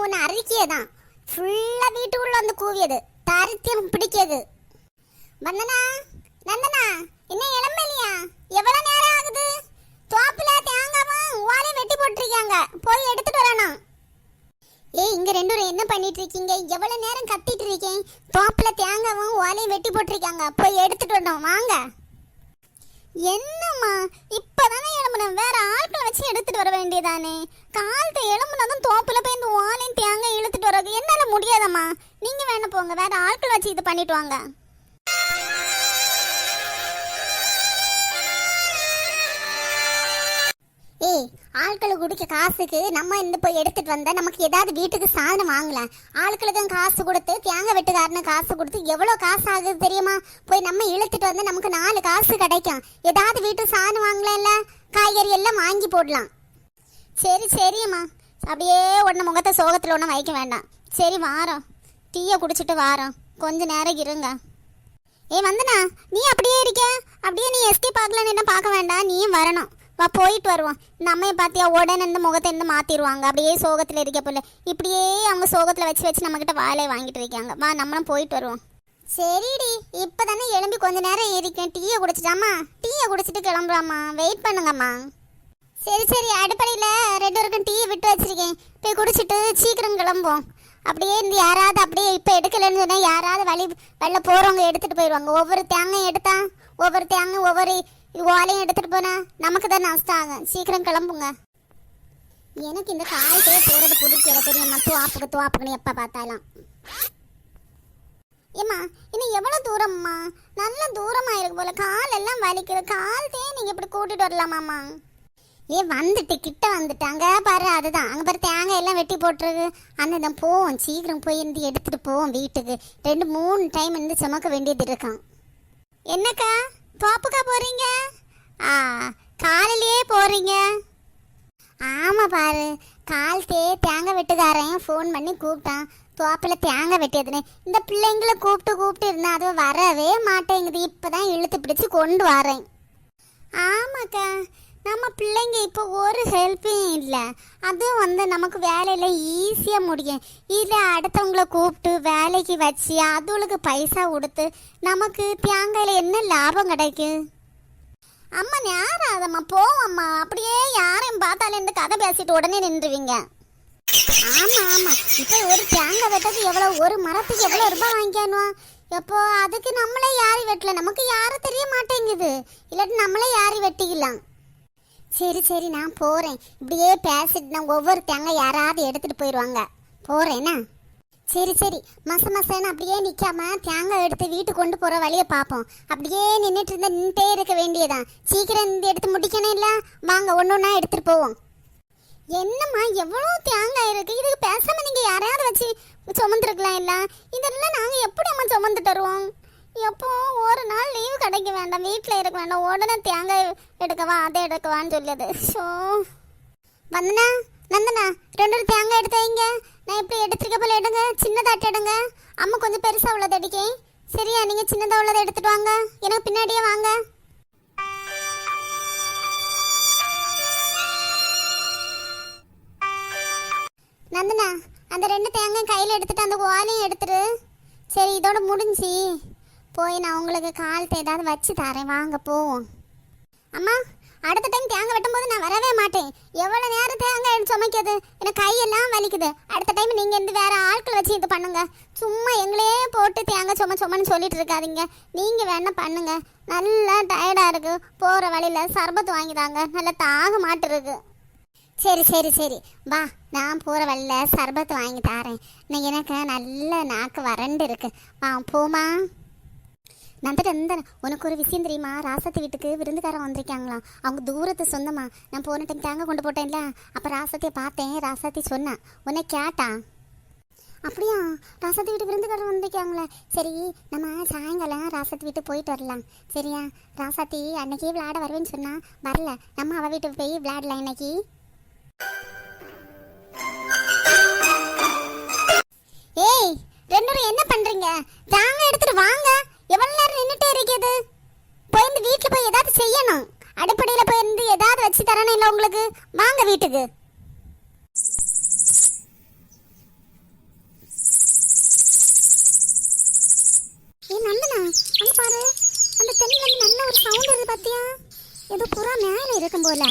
ஞாயிற்றுக்கிழமை ஒன்று அறிக்கையே தான் ஃபுல்லாக வீட்டுக்குள்ள வந்து கூவியது. தரித்தியம் பிடிக்கியது. வந்தனா? நந்தனா இன்னும் இளம்பலியா எவ்வளவு நேரம் ஆகுது? தோப்புல தேங்காவும் ஓலையும் வெட்டி போட்டிருக்காங்க. போய் எடுத்துட்டு வரணும் ஏய் இங்க ரெண்டு பேரும் என்ன பண்ணிட்டு இருக்கீங்க? எவ்வளவு நேரம் கத்திட்டு இருக்கேன்? தோப்புல தேங்காவும் ஓலையும் வெட்டி போட்டிருக்காங்க. போய் எடுத்துட்டு வரணும். வாங்க. என்னம்மா? இப்பதானே எழும்பணும் வேற ஆட்களை வச்சு எடுத்துட்டு வர வேண்டியதானே? காலத்தை எழும்புனதும் தோப்புல போய் இந்த ஓலையும் தேங்காய் இழுத்துட்டு வர்றது என்னால முடியாதம்மா. நீங்க வேணா போங்க வேற ஆட்கள் வச்சு இது பண்ணிட்டு வாங்க. ஏய் ஆட்களை குடிக்க காசுக்கு நம்ம இந்த போய் எடுத்துட்டு வந்தா நமக்கு ஏதாவது வீட்டுக்கு சாதனம் வாங்கலாம். ஆட்களுக்கும் காசு கொடுத்து தேங்காய் வெட்டுக்காரனு காசு கொடுத்து எவ்வளோ காசு ஆகுது தெரியுமா? போய் நம்ம இழுத்துட்டு வந்து நமக்கு நாலு காசு கிடைக்கும். ஏதாவது வீட்டுக்கு சாதனம் வாங்கலாம்ல? காய்கறி எல்லாம் வாங்கி போடலாம். சரி சரிம்மா. அப்படியே உடனே முகத்தை சோகத்தில் ஒன்றும் வைக்க வேண்டாம். சரி வாரோம். டீயை குடிச்சிட்டு வாரோம். கொஞ்ச நேரம் இருங்க. ஏ வந்தனா நீ அப்படியே இருக்க. அப்படியே நீ எஸ்கே பார்க்கலன்னு என்ன பார்க்க வேண்டாம். நீயும் வரணும். வா போயிட்டு வருவோம். இந்த அம்மையை பார்த்தியா உடனே இந்த முகத்தை இருந்து மாற்றிடுவாங்க அப்படியே சோகத்தில் இருக்க போல. இப்படியே அவங்க சோகத்தில் வச்சு வச்சு நம்மக்கிட்ட வாழையை வாங்கிட்டு இருக்காங்க. வா நம்மளும் போயிட்டு வருவோம். சரிடி இப்போ தானே எழும்பி கொஞ்ச நேரம் இருக்கேன் டீயை குடிச்சிட்டாமா டீயை குடிச்சிட்டு கிளம்புறாம்மா. வெயிட் பண்ணுங்கம்மா. சரி சரி அடுப்படையில் ரெண்டு பேருக்கும் டீயை விட்டு வச்சிருக்கேன். போய் குடிச்சிட்டு சீக்கிரம் கிளம்புவோம். அப்படியே இந்த யாராவது அப்படியே இப்போ எடுக்கலைன்னு சொன்னால் யாராவது வழி வெளில போகிறவங்க எடுத்துகிட்டு போயிடுவாங்க. ஒவ்வொரு தேங்காயும் எடுத்தா ஒவ்வொரு தேங்காய் ஒவ்வொரு ஓலையும் எடுத்துகிட்டு போனால் நமக்கு தான் நஷ்டம் ஆகும். சீக்கிரம் கிளம்புங்க. எனக்கு இந்த காலத்தையே போகிறது பிடிக்கல தெரியுமா? துவாப்புக்கு துவாப்புக்குன்னு எப்போ பார்த்தாலும். ஏம்மா இன்னும் எவ்வளோ தூரம்மா? நல்ல தூரமாக இருக்கு போல. கால் எல்லாம் வலிக்குது. கால்தே நீங்கள் இப்படி கூட்டிட்டு வரலாமாம்மா? ஏ வந்துட்டு கிட்ட வந்துட்டு. அங்கே பாரு அதுதான். அங்கே பாரு தேங்காய் எல்லாம் வெட்டி போட்டுருக்கு. அந்த தான் போவோம். சீக்கிரம் போய் இருந்து எடுத்துகிட்டு போவோம் வீட்டுக்கு. ரெண்டு மூணு டைம் இருந்து சுமக்க வேண்டியது இருக்கான். என்னக்கா தோப்புக்கா போகிறீங்க ஆ காலையிலேயே போகிறீங்க ஆமாம் பாரு கால்த்தே தேங்காய் வெட்டுக்காரன் ஃபோன் பண்ணி கூப்பிட்டான். தோப்பில் தேங்காய் வெட்டியதுன்னு இந்த பிள்ளைங்களை கூப்பிட்டு கூப்பிட்டு இருந்தா அது வரவே மாட்டேங்குது. இப்போ தான் இழுத்து பிடிச்சி கொண்டு வரேன். ஆமாக்கா நம்ம பிள்ளைங்க இப்போ ஒரு ஹெல்ப்பும் இல்லை. அதுவும் வந்து நமக்கு வேலையில் ஈஸியாக முடியும். இல்லை அடுத்தவங்கள கூப்பிட்டு வேலைக்கு வச்சு அதுகளுக்கு பைசா கொடுத்து நமக்கு தேங்காயில் என்ன லாபம் கிடைக்கும்? அம்மா நேராதம்மா போவோம்மா. அப்படியே யாரையும் பார்த்தாலும் இந்த கதை பேசிட்டு உடனே நின்றுவீங்க. ஆமா ஆமா. இப்போ ஒரு தேங்காய் வெட்டது எவ்வளவு? ஒரு மரத்துக்கு எவ்வளவு ரூபாய் வாங்கிக்கணும்? எப்போ? அதுக்கு நம்மளே யாரி வெட்டல? நமக்கு யாரும் தெரிய மாட்டேங்குது. இல்லாட்டி நம்மளே யாரி வெட்டிக்கலாம்? சரி சரி நான் போறேன். இப்படியே பேசிட்டு நான் ஒவ்வொரு தேங்காய் யாராவது எடுத்துட்டு போயிடுவாங்க போறேனா சரி சரி. மச மசன்னு அப்படியே நிற்காம தேங்காய் எடுத்து வீட்டுக்கு கொண்டு போகிற வழியை பார்ப்போம். அப்படியே நின்றுட்டு இருந்தால் நின்றுட்டே இருக்க வேண்டியதான் சீக்கிரம் இந்த எடுத்து முடிக்கணும் இல்லை? வாங்க ஒன்று ஒன்றா எடுத்துகிட்டு போவோம். என்னம்மா எவ்வளோ தேங்காய் இருக்கு இதுக்கு பேசாம நீங்க யாரையாவது வச்சு சுமந்துருக்கலாம் இல்ல? இதெல்லாம் நாங்க எப்படி அம்மா சுமந்து தருவோம்? எப்போ ஒரு நாள் லீவு கிடைக்க வேண்டாம் வீட்டில் இருக்க வேண்டாம். உடனே தேங்காய் எடுக்கவா அதை எடுக்கவான்னு சொல்லுது. ஷோ வந்தனா நந்தனா ரெண்டு ஒரு தேங்காய் எடுத்து வைங்க. நான் இப்படி எடுத்துருக்க போல எடுங்க சின்னதாட்டு எடுங்க. அம்மா கொஞ்சம் பெருசாக உள்ளதை அடிக்கேன் சரியா நீங்கள் சின்னதாக உள்ளதை எடுத்துட்டு வாங்க. எனக்கு பின்னாடியே வாங்க. நந்தனா அந்த ரெண்டு தேங்காய் கையில் எடுத்துட்டு அந்த ஓலையும் எடுத்துரு. சரி இதோட முடிஞ்சு. போய் நான் உங்களுக்கு காலத்தை ஏதாவது வச்சு தரேன். வாங்க போவோம். அம்மா அடுத்த டைம் தேங்காய் வெட்டும்போது நான் வரவே மாட்டேன். எவ்வளோ நேரம் தேங்காய் எடுத்து சுமைக்கிறது? எனக்கு கையெல்லாம் வலிக்குது. அடுத்த டைம் நீங்கள் இருந்து வேறு ஆட்கள் வச்சு இது பண்ணுங்க. சும்மா எங்களையே போட்டு தேங்காய் சும சுமன்னு சொல்லிட்டு இருக்காதீங்க. நீங்கள் வேணால் பண்ணுங்க. நல்லா டயர்டாக இருக்குது போகிற வழியில் சர்பத்து வாங்கிதாங்க நல்லா தாக மாட்டிருக்கு சரி சரி சரி. வா நான் போகிற வழியில் சர்பத்து வாங்கி தரேன். நான் எனக்கு நல்ல நாக்கு வறண்டு இருக்கு. வா போமா நந்துட்டு இருந்தேன் உனக்கு ஒரு விஷயம் தெரியுமா? ராசத்து வீட்டுக்கு விருந்துக்காரன் வந்திருக்காங்களாம். அவங்க தூரத்து சொந்தமா. நான் போன டைம் தேங்காய் கொண்டு போட்டேன்ல. அப்போ ராசத்தியை பார்த்தேன். ராசத்தி சொன்னேன் உன்னை கேட்டா. அப்படியா? ராசத்து வீட்டு விருந்துக்காரன் வந்திருக்காங்களே. சரி நம்ம சாயங்காலம் ராசத்து வீட்டுக்கு போயிட்டு வரலாம். சரியா? ராசாத்தி அன்னைக்கே விளையாட வருவேன்னு சொன்னா வரல. நம்ம அவ வீட்டுக்கு போய் விளையாடலாம் இன்னைக்கு. ரெண்டு என்ன பண்றீங்க? தாங்க எடுத்துட்டு வாங்க. எவ்வளவு நேரம் நின்னுட்டே இருக்குது போயிருந்து இந்த வீட்டுல போய் ஏதாவது செய்யணும். அடுப்படையில போய் இருந்து ஏதாவது வச்சு தரணும் இல்ல உங்களுக்கு? வாங்க வீட்டுக்கு. ஏ நந்தனா அங்க பாரு. அந்த தென்னில நல்ல ஒரு சவுண்ட் இருக்கு பாத்தியா? ஏதோ புறா மேல இருக்கும் போல.